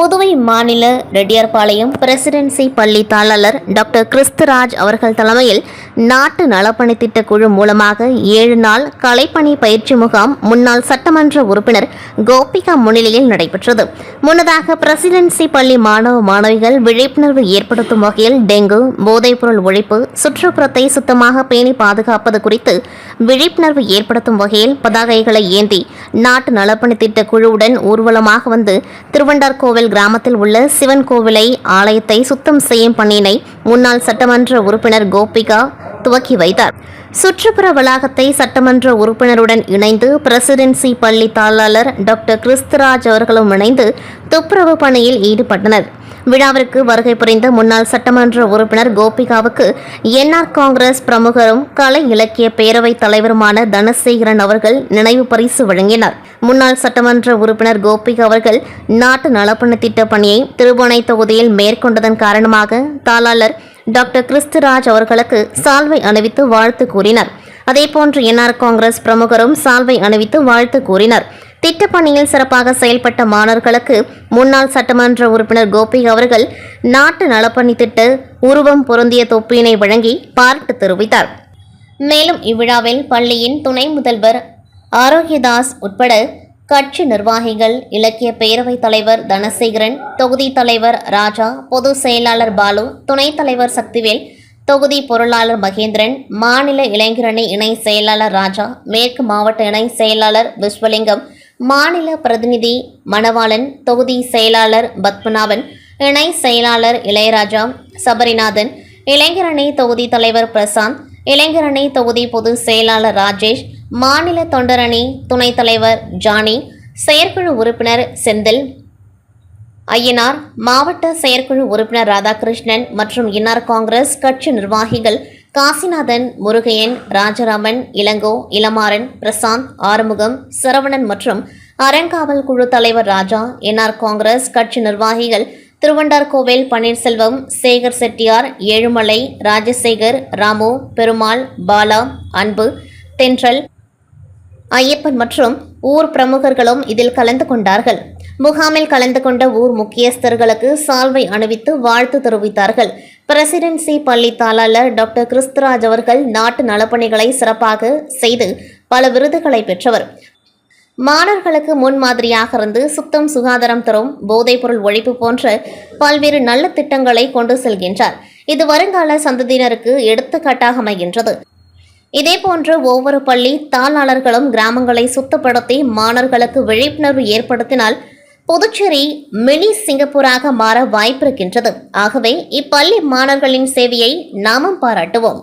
புதுவை மாநில ரெட்டியார்பாளையம் பிரசிடென்சி பள்ளி தாளர் டாக்டர் கிறிஸ்துராஜ் அவர்கள் தலைமையில் நாட்டு நலப்பணி திட்ட குழு மூலமாக ஏழு நாள் கலைப்பணி பயிற்சி முகாம் முன்னாள் சட்டமன்ற உறுப்பினர் கோபிகா முன்னிலையில் நடைபெற்றது. முன்னதாக பிரசிடென்சி பள்ளி மாணவ மாணவிகள் விழிப்புணர்வு ஏற்படுத்தும் வகையில் டெங்கு போதைப்பொருள் ஒழிப்பு சுற்றுப்புறத்தை சுத்தமாக பேணி பாதுகாப்பது குறித்து விழிப்புணர்வு ஏற்படுத்தும் வகையில் பதாகைகளை ஏந்தி நாட்டு நலப்பணி திட்ட குழுவுடன் ஊர்வலமாக வந்து கிராமத்தில் உள்ள சிவன் கோவிலை ஆலயத்தை சுத்தம் செய்யும் பணியினை முன்னாள் சட்டமன்ற உறுப்பினர் கோபிகா துவக்கி வைத்தார். சுற்றுப்புற வளாகத்தை சட்டமன்ற உறுப்பினருடன் இணைந்து பிரசிடென்சி பள்ளி தாளாளர் டாக்டர் கிறிஸ்துராஜ் அவர்களும் இணைந்து துப்புரவு பணியில் ஈடுபட்டனர். விழாவிற்கு வருகை புரிந்த முன்னாள் சட்டமன்ற உறுப்பினர் கோபிகாவுக்கு என்ஆர் காங்கிரஸ் பிரமுகரும் கலை இலக்கிய பேரவைத் தலைவருமான தனசேகரன் அவர்கள் நினைவு பரிசு வழங்கினார். முன்னாள் சட்டமன்ற உறுப்பினர் கோபிகா அவர்கள் நாட்டு நலப்பணி திட்ட பணியை திருபுவனை தொகுதியில் மேற்கொண்டதன் காரணமாக தாளாளர் டாக்டர் கிறிஸ்துராஜ் அவர்களுக்கு சால்வை அணிவித்து வாழ்த்து கூறினார். அதேபோன்று என்ஆர் காங்கிரஸ் பிரமுகரும் சால்வை அணிவித்து வாழ்த்து கூறினார். திட்டப்பணியில் சிறப்பாக செயல்பட்ட மாணவர்களுக்கு முன்னாள் சட்டமன்ற உறுப்பினர் கோபி அவர்கள் நாட்டு நலப்பணி திட்ட உருவம் பொருந்திய தொப்பியினை வழங்கி பாராட்டு தெரிவித்தார். மேலும் இவ்விழாவில் பள்ளியின் துணை முதல்வர் ஆரோக்கியதாஸ் உட்பட கட்சி நிர்வாகிகள் இலக்கிய பேரவைத் தலைவர் தனசேகரன் தொகுதி தலைவர் ராஜா பொதுச் செயலாளர் பாலு துணைத் தலைவர் சக்திவேல் தொகுதி பொருளாளர் மகேந்திரன் மாநில இளைஞரணி இணை செயலாளர் ராஜா மேற்கு மாவட்ட இணை செயலாளர் விஸ்வலிங்கம் மாநில பிரதிநிதி மணவாளன் தொகுதி செயலாளர் பத்மநாபன் இணை செயலாளர் இளையராஜா சபரிநாதன் இளைஞரணி தொகுதி தலைவர் பிரசாந்த் இளைஞரணி தொகுதி பொதுச் செயலாளர் ராஜேஷ் மாநில தொண்டரணி துணைத் தலைவர் ஜானி செயற்குழு உறுப்பினர் செந்தில் ஐயனார் மாவட்ட செயற்குழு உறுப்பினர் ராதாகிருஷ்ணன் மற்றும் இன்னார் காங்கிரஸ் கட்சி நிர்வாகிகள் காசிநாதன் முருகையன் ராஜராமன் இளங்கோ இளமாறன் பிரசாந்த் ஆறுமுகம் சரவணன் மற்றும் அறங்காவல் குழு தலைவர் ராஜா என்ஆர் காங்கிரஸ் கட்சி நிர்வாகிகள் திருவண்டார்கோவில் பன்னீர்செல்வம் சேகர் செட்டியார் ஏழுமலை ராஜசேகர் ராமு பெருமாள் பாலா அன்பு தென்றல் ஐயப்பன் மற்றும் ஊர் பிரமுகர்களும் இதில் கலந்து கொண்டார்கள். முகாமில் கலந்து கொண்ட ஊர் முக்கியஸ்தர்களுக்கு சால்வை அணிவித்து வாழ்த்து தெரிவித்தார்கள். பிரசிடென்சி பள்ளி தாளாளர் டாக்டர் கிறிஸ்துராஜ் அவர்கள் நாட்டு நலப்பணிகளை சிறப்பாக செய்து பல விருதுகளை பெற்றவர். மாணவர்களுக்கு முன்மாதிரியாக இருந்து சுத்தம் சுகாதாரம் தரும் போதைப்பொருள் ஒழிப்பு போன்ற பல்வேறு நல்ல திட்டங்களை கொண்டு செல்கின்றார். இது வருங்கால சந்ததியினருக்கு எடுத்துக்காட்டாக அமைகின்றது. இதேபோன்று ஒவ்வொரு பள்ளி தாளாளர்களும் கிராமங்களை சுத்தப்படுத்தி மாணவர்களுக்கு விழிப்புணர்வு ஏற்படுத்தினால் புதுச்சேரி மினி சிங்கப்பூராக மாற வாய்ப்பிருக்கின்றது. ஆகவே இப்பள்ளி மாணவர்களின் சேவையை நாமும் பாராட்டுவோம்.